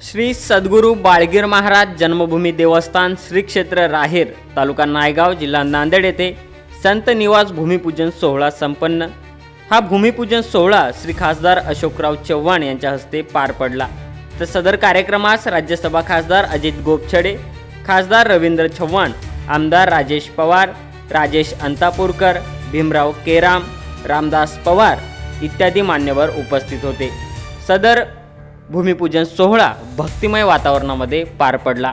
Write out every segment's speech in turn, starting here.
श्री सद्गुरू बाळगीर महाराज जन्मभूमी देवस्थान श्री क्षेत्र राहेर तालुका नायगाव जिल्हा नांदेड येथे संत निवास भूमिपूजन सोहळा संपन्न. हा भूमिपूजन सोहळा श्री खासदार अशोकराव चव्हाण यांच्या हस्ते पार पडला. तर सदर कार्यक्रमास राज्यसभा खासदार अजित गोपछडे खासदार रवींद्र चव्हाण आमदार राजेश पवार राजेश अंतापूरकर भीमराव केराम रामदास पवार इत्यादी मान्यवर उपस्थित होते. सदर भूमिपूजन सोहळा भक्तिमय वातावरणामध्ये पार पडला.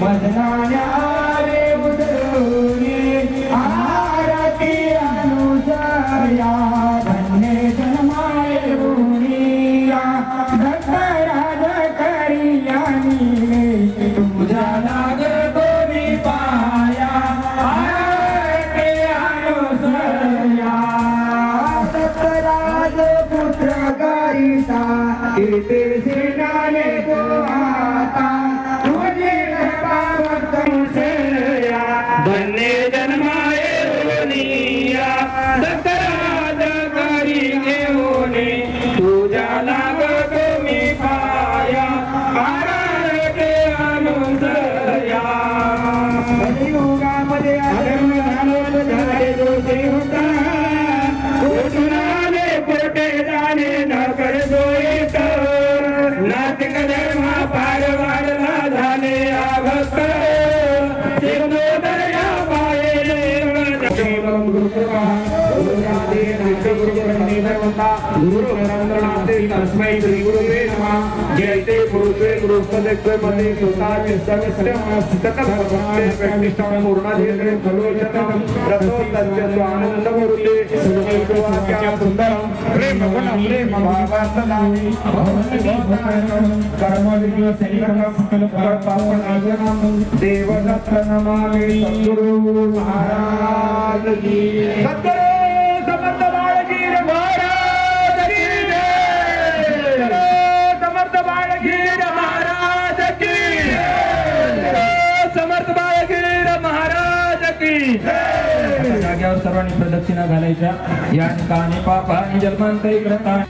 मदना पुत्र करिता इथे तो आता तुझे पावत सेया बने जन्माए रोनिया दत्तराज करी घेऊने तुझ्या लागतो मी पाया आरती अनुसया कलियुगामध्ये अधर्म घालवत झाले दोषी होता नातिक धर्म पार वाढला झाले अभक्त सिंधोदया पाये तस्मै श्री गुरुवे नमः. जयते गुरुवे गुरुपदे मध्ये स्वतःचे सर्व स्थितक धर्माने प्रतिष्ठान पूर्णाधीन सर्वजन रसोत्तस्य स्वानंद मूर्ते सर्वैकवाक्या सुंदरम. प्रेम गुण प्रेम भावासलामी भवन्ति कर्म विघ्न सैनिकम सकल पापन आजनम देवदत्त नमामि. सद्गुरु महाराज की सद्गुरु समर्थ सर्वांनी प्रदक्षिणा घालायच्या. या ठिकाणी पापाने जन्मांतरी करता